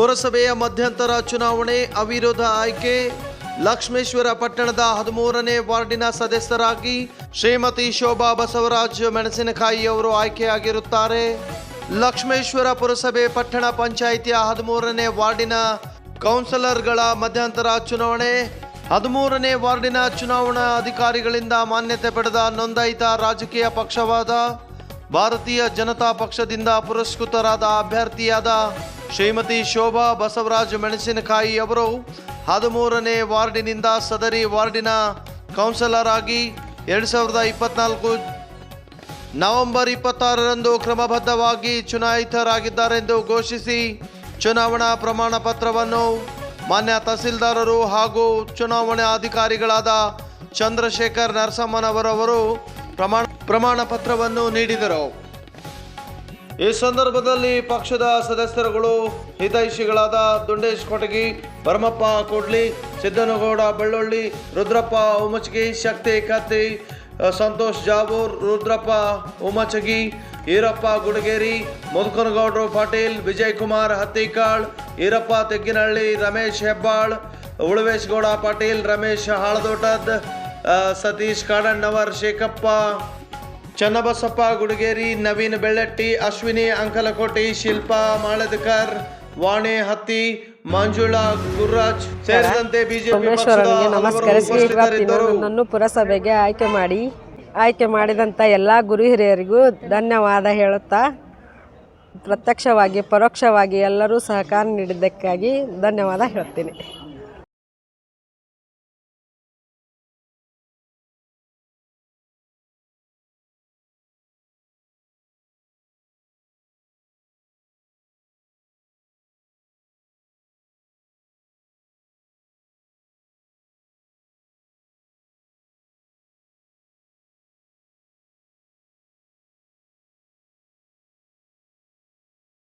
ಪುರಸಭೆಯ ಮಧ್ಯಂತರ ಚುನಾವಣೆ ಅವಿರೋಧ ಆಯ್ಕೆ. ಲಕ್ಷ್ಮೇಶ್ವರ ಪಟ್ಟಣದ ಹದಿಮೂರನೇ ವಾರ್ಡಿನ ಸದಸ್ಯರಾಗಿ ಶ್ರೀಮತಿ ಶೋಭಾ ಬಸವರಾಜ್ ಮೆಣಸಿನಕಾಯಿ ಅವರು ಆಯ್ಕೆಯಾಗಿರುತ್ತಾರೆ. ಲಕ್ಷ್ಮೇಶ್ವರ ಪುರಸಭೆ ಪಟ್ಟಣ ಪಂಚಾಯಿತಿಯ ಹದಿಮೂರನೇ ವಾರ್ಡಿನ ಕೌನ್ಸಿಲರ್ಗಳ ಮಧ್ಯಂತರ ಚುನಾವಣೆ. ಹದಿಮೂರನೇ ವಾರ್ಡಿನ ಚುನಾವಣಾ ಅಧಿಕಾರಿಗಳಿಂದ ಮಾನ್ಯತೆ ಪಡೆದ ನೋಂದಾಯಿತ ರಾಜಕೀಯ ಪಕ್ಷವಾದ ಭಾರತೀಯ ಜನತಾ ಪಕ್ಷದಿಂದ ಪುರಸ್ಕೃತರಾದ ಅಭ್ಯರ್ಥಿಯಾದ ಶ್ರೀಮತಿ ಶೋಭಾ ಬಸವರಾಜ್ ಮೆಣಸಿನಕಾಯಿ ಅವರು ಹದಿಮೂರನೇ ವಾರ್ಡಿನಿಂದ ಸದರಿ ವಾರ್ಡಿನ ಕೌನ್ಸಿಲರ್ ಆಗಿ ಎರಡು ಸಾವಿರದ ಇಪ್ಪತ್ನಾಲ್ಕು ನವೆಂಬರ್ ಇಪ್ಪತ್ತಾರರಂದು ಕ್ರಮಬದ್ಧವಾಗಿ ಚುನಾಯಿತರಾಗಿದ್ದಾರೆಂದು ಘೋಷಿಸಿ ಚುನಾವಣಾ ಪ್ರಮಾಣ ಪತ್ರವನ್ನು ಮಾನ್ಯ ತಹಸೀಲ್ದಾರರು ಹಾಗೂ ಚುನಾವಣಾ ಅಧಿಕಾರಿಗಳಾದ ಚಂದ್ರಶೇಖರ್ ನರಸಮ್ಮನವರವರು ಪ್ರಮಾಣ ಪ್ರಮಾಣ ಪತ್ರವನ್ನು ನೀಡಿದರು. ಈ ಸಂದರ್ಭದಲ್ಲಿ ಪಕ್ಷದ ಸದಸ್ಯರುಗಳು ಹಿತೈಷಿಗಳಾದ ದುಂಡೇಶ್ ಕೊಟಗಿ ಭರಮಪ್ಪ ಕೊಡ್ಲಿ, ಸಿದ್ದನಗೌಡ ಬೆಳ್ಳುಳ್ಳಿ, ರುದ್ರಪ್ಪ ಉಮಚಗಿ, ಶಕ್ತಿ ಕತ್ತಿ ಸಂತೋಷ್ ಜಾಬೂರ್ ರುದ್ರಪ್ಪ ಉಮಚಗಿ, ಈರಪ್ಪ ಗುಡಗೇರಿ, ಮುದುಕನಗೌಡರು ಪಾಟೀಲ್ ವಿಜಯ್ ಕುಮಾರ್ ಹತ್ತಿಕಾಳ್, ಈರಪ್ಪ ತೆಗ್ಗಿನಹಳ್ಳಿ ರಮೇಶ್ ಹೆಬ್ಬಾಳ್, ಉಳುವೇಶ್ಗೌಡ ಪಾಟೀಲ್, ರಮೇಶ್ ಹಾಳದೋಟದ್ ಸತೀಶ್ ಕಾಡಣ್ಣವರ್ ಶೇಖಪ್ಪ ಚನ್ನಬಸಪ್ಪ ಗುಡಗೇರಿ ನವೀನ್ ಬೆಳ್ಳಟ್ಟಿ ಅಶ್ವಿನಿ ಅಂಕಲಕೋಟಿ ಶಿಲ್ಪಾ ಮಾಳದಕರ್ ವಾಣಿ ಹತ್ತಿ ಮಂಜುಳಾ ಗುರುರಾಜ್ ಸೇರಿದಂತೆ ಬಿಜೆಪಿ ನಮಸ್ಕರಿಸಿ ಪುರಸಭೆಗೆ ಆಯ್ಕೆ ಮಾಡಿ ಆಯ್ಕೆ ಮಾಡಿದಂಥ ಎಲ್ಲ ಗುರು ಹಿರಿಯರಿಗೂ ಧನ್ಯವಾದ ಹೇಳುತ್ತಾ ಪ್ರತ್ಯಕ್ಷವಾಗಿ ಪರೋಕ್ಷವಾಗಿ ಎಲ್ಲರೂ ಸಹಕಾರ ನೀಡಿದ್ದಕ್ಕಾಗಿ ಧನ್ಯವಾದ ಹೇಳ್ತೀನಿ.